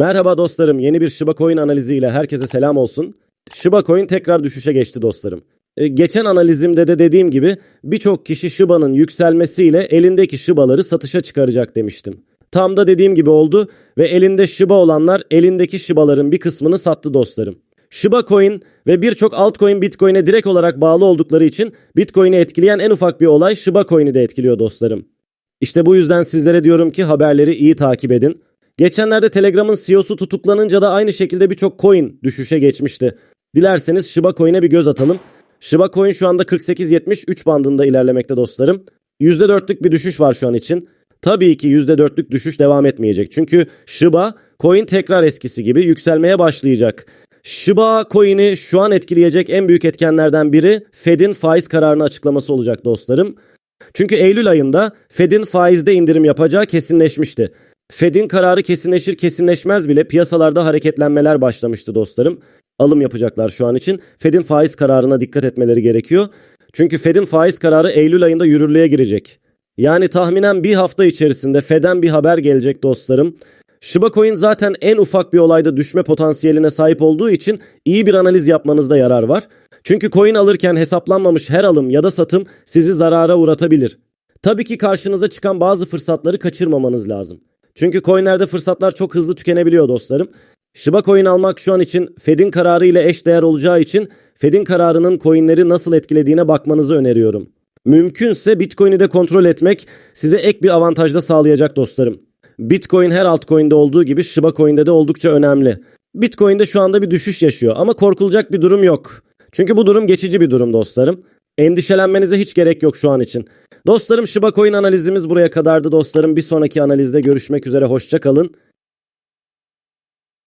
Merhaba dostlarım. Yeni bir Shiba Coin analiziyle herkese selam olsun. Shiba Coin tekrar düşüşe geçti dostlarım. E, geçen analizimde de dediğim gibi birçok kişi Shiba'nın yükselmesiyle elindeki Shiba'ları satışa çıkaracak demiştim. Tam da dediğim gibi oldu ve elinde Shiba olanlar elindeki Shiba'ların bir kısmını sattı dostlarım. Shiba Coin ve birçok altcoin Bitcoin'e direkt olarak bağlı oldukları için Bitcoin'i etkileyen en ufak bir olay Shiba Coin'i de etkiliyor dostlarım. İşte bu yüzden sizlere diyorum ki haberleri iyi takip edin. Geçenlerde Telegram'ın CEO'su tutuklanınca da aynı şekilde birçok coin düşüşe geçmişti. Dilerseniz Shiba Coin'e bir göz atalım. Shiba Coin şu anda 48-73 bandında ilerlemekte dostlarım. %4'lük bir düşüş var şu an için. Tabii ki %4'lük düşüş devam etmeyecek. Çünkü Shiba coin tekrar eskisi gibi yükselmeye başlayacak. Shiba coin'i şu an etkileyecek en büyük etkenlerden biri Fed'in faiz kararını açıklaması olacak dostlarım. Çünkü Eylül ayında Fed'in faizde indirim yapacağı kesinleşmişti. Fed'in kararı kesinleşir kesinleşmez bile piyasalarda hareketlenmeler başlamıştı dostlarım. Alım yapacaklar şu an için. Fed'in faiz kararına dikkat etmeleri gerekiyor. Çünkü Fed'in faiz kararı Eylül ayında yürürlüğe girecek. Yani tahminen bir hafta içerisinde Fed'den bir haber gelecek dostlarım. Shiba Coin zaten en ufak bir olayda düşme potansiyeline sahip olduğu için iyi bir analiz yapmanızda yarar var. Çünkü coin alırken hesaplanmamış her alım ya da satım sizi zarara uğratabilir. Tabii ki karşınıza çıkan bazı fırsatları kaçırmamanız lazım. Çünkü coinlerde fırsatlar çok hızlı tükenebiliyor dostlarım. Shiba Coin almak şu an için Fed'in kararı ile eş değer olacağı için Fed'in kararının coinleri nasıl etkilediğine bakmanızı öneriyorum. Mümkünse Bitcoin'i de kontrol etmek size ek bir avantaj da sağlayacak dostlarım. Bitcoin her altcoin'de olduğu gibi Shiba Coin'de de oldukça önemli. Bitcoin'de şu anda bir düşüş yaşıyor ama korkulacak bir durum yok. Çünkü bu durum geçici bir durum dostlarım. Endişelenmenize hiç gerek yok şu an için. Dostlarım Shiba Coin analizimiz buraya kadardı dostlarım. Bir sonraki analizde görüşmek üzere hoşça kalın.